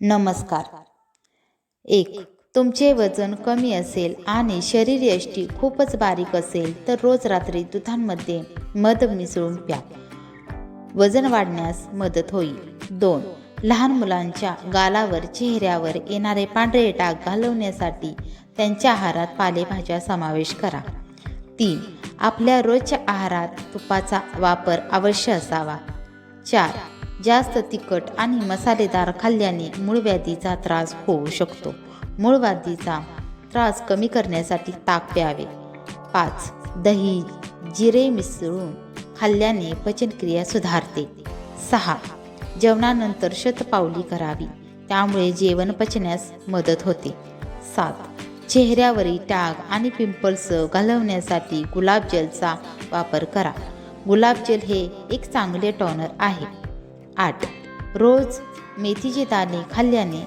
नमस्कार. एक तुमचे वजन कमी असेल आणि शरीर यष्टी खूपच बारीक असेल तर रोज रात्री दुधांमध्ये मध मिसळून प्या. वजन वाढण्यास मदत होईल. दोन लहान मुलांच्या गालावर चेहऱ्यावर येणारे पांढरे डाग घालवण्यासाठी त्यांच्या आहारात पालेभाज्या समावेश करा. तीन आपल्या रोजच्या आहारात तुपाचा वापर अवश्य असावा. चार जास्त तिखट आणि मसालेदार खाल्ल्याने मूळव्याधीचा त्रास होऊ शकतो. मूळव्याधीचा त्रास कमी करण्यासाठी ताक प्यावे. पाच दही जिरे मिसळून खाल्ल्याने पचनक्रिया सुधारते. सहा जेवणानंतर शतपावली करावी. त्यामुळे जेवण पचण्यास मदत होते. सात चेहऱ्यावरील टाग आणि पिंपल्स घालवण्यासाठी गुलाबजलचा वापर करा. गुलाबजल हे एक चांगले टॉनर आहे. आठ. रोज मेथीचे दाणे खाल्ल्याने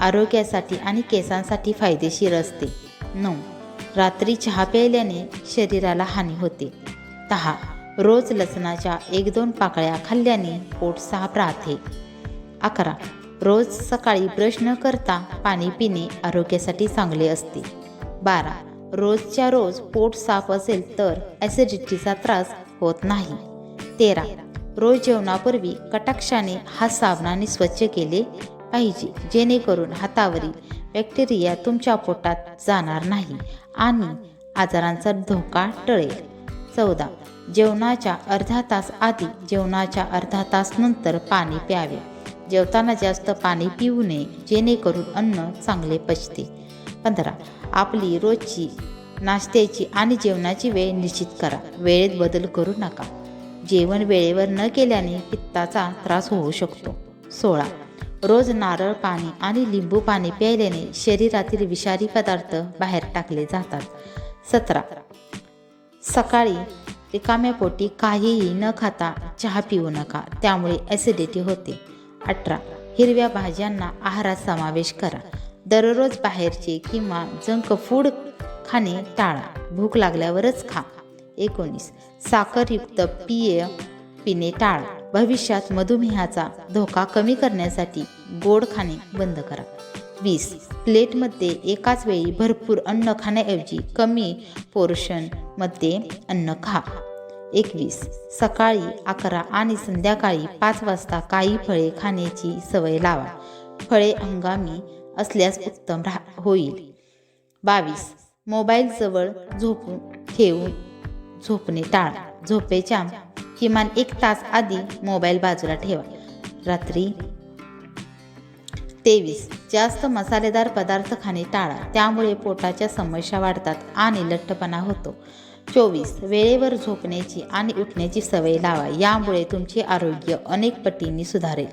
आरोग्यासाठी आणि केसांसाठी फायदेशीर असते. नऊ. रात्री चहा प्यायल्याने शरीराला हानी होते. दहा. रोज लसणाच्या एक दोन पाकळ्या खाल्ल्याने पोट साफ राहते. अकरा. रोज सकाळी ब्रश न करता पाणी पिणे आरोग्यासाठी चांगले असते. बारा. रोजच्या रोज पोट साफ असेल तर ॲसिडिटीचा त्रास होत नाही. तेरा. रोज जेवणापूर्वी कटाक्षाने हात साबणाने स्वच्छ केले पाहिजे जेणेकरून हातावरील बॅक्टेरिया तुमच्या पोटात जाणार नाही आणि आजारांचा धोका टळेल. चौदा. जेवणाच्या अर्धा तास आधी जेवणाच्या अर्धा तास नंतर पाणी प्यावे. जेवताना जास्त पाणी पिऊ नये जेणेकरून अन्न चांगले पचते. पंधरा. आपली रोजची नाश्त्याची आणि जेवणाची वेळ निश्चित करा. वेळेत बदल करू नका. जेवण वेळेवर न केल्याने पित्ताचा त्रास होऊ शकतो. सोळा. रोज नारळ पाणी आणि लिंबू पाणी प्यायल्याने शरीरातील विषारी पदार्थ बाहेर टाकले जातात. सतरा. सकाळी रिकाम्या पोटी काहीही न खाता चहा पिऊ नका त्यामुळे ॲसिडिटी होते. अठरा. हिरव्या भाज्यांना आहारात समावेश करा. दररोज बाहेरचे किंवा जंक फूड खाणे टाळा. भूक लागल्यावरच खा. एकोणीस. साखरयुक्त पिय पिणे टाळा. भविष्यात मधुमेहाचा धोका कमी करण्यासाठी गोड खाणे बंद करा. वीस. प्लेटमध्ये एकाच वेळी भरपूर अन्न खाण्याऐवजी कमी पोर्शनमध्ये अन्न खा. एकवीस. सकाळी अकरा आणि संध्याकाळी पाच वाजता काही फळे खाण्याची सवय लावा. फळे हंगामी असल्यास उत्तम राह होईल. बावीस. मोबाईलजवळ झोपून ठेवून झोपणे टाळा झोपेच्या किमान एक तास आधी मोबाईल बाजूला ठेवा. रात्री तेवीस. जास्त मसालेदार पदार्थ खाणे टाळा. त्यामुळे पोटाच्या समस्या वाढतात आणि लठ्ठपणा होतो. चोवीस. वेळेवर झोपण्याची आणि उठण्याची सवय लावा. यामुळे तुमचे आरोग्य अनेक पटींनी सुधारेल.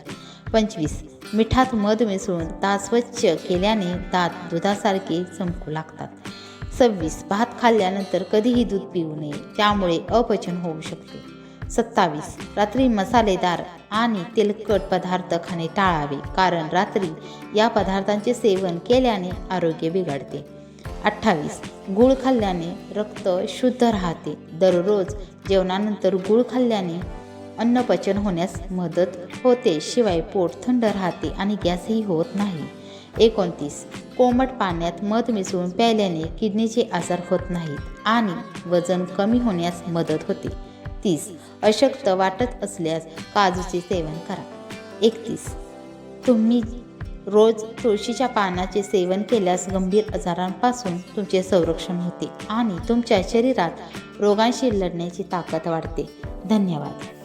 पंचवीस. मिठात मध मिसळून दात स्वच्छ केल्याने दात दुधासारखे चमकू लागतात. सव्वीस भात खाल्ल्यानंतर कधीही दूध पिऊ नये त्यामुळे अपचन होऊ शकते. सत्तावीस रात्री मसालेदार आणि तेलकट पदार्थ खाणे टाळावे कारण रात्री या पदार्थांचे सेवन केल्याने आरोग्य बिघडते. अठ्ठावीस गूळ खाल्ल्याने रक्त शुद्ध राहते. दररोज जेवणानंतर गूळ खाल्ल्याने अन्नपचन होण्यास मदत होते शिवाय पोट थंड राहते आणि गॅसही होत नाही. एकोणतीस. कोमट पाण्यात मध मिसळून प्यायल्याने किडनीचे आजार होत नाहीत आणि वजन कमी होण्यास मदत होते. तीस. अशक्त वाटत असल्यास काजूचे सेवन करा. एकतीस. तुम्ही रोज तुळशीच्या पानाचे सेवन केल्यास गंभीर आजारांपासून तुमचे संरक्षण होते आणि तुमच्या शरीरात रोगांशी लढण्याची ताकद वाढते. धन्यवाद.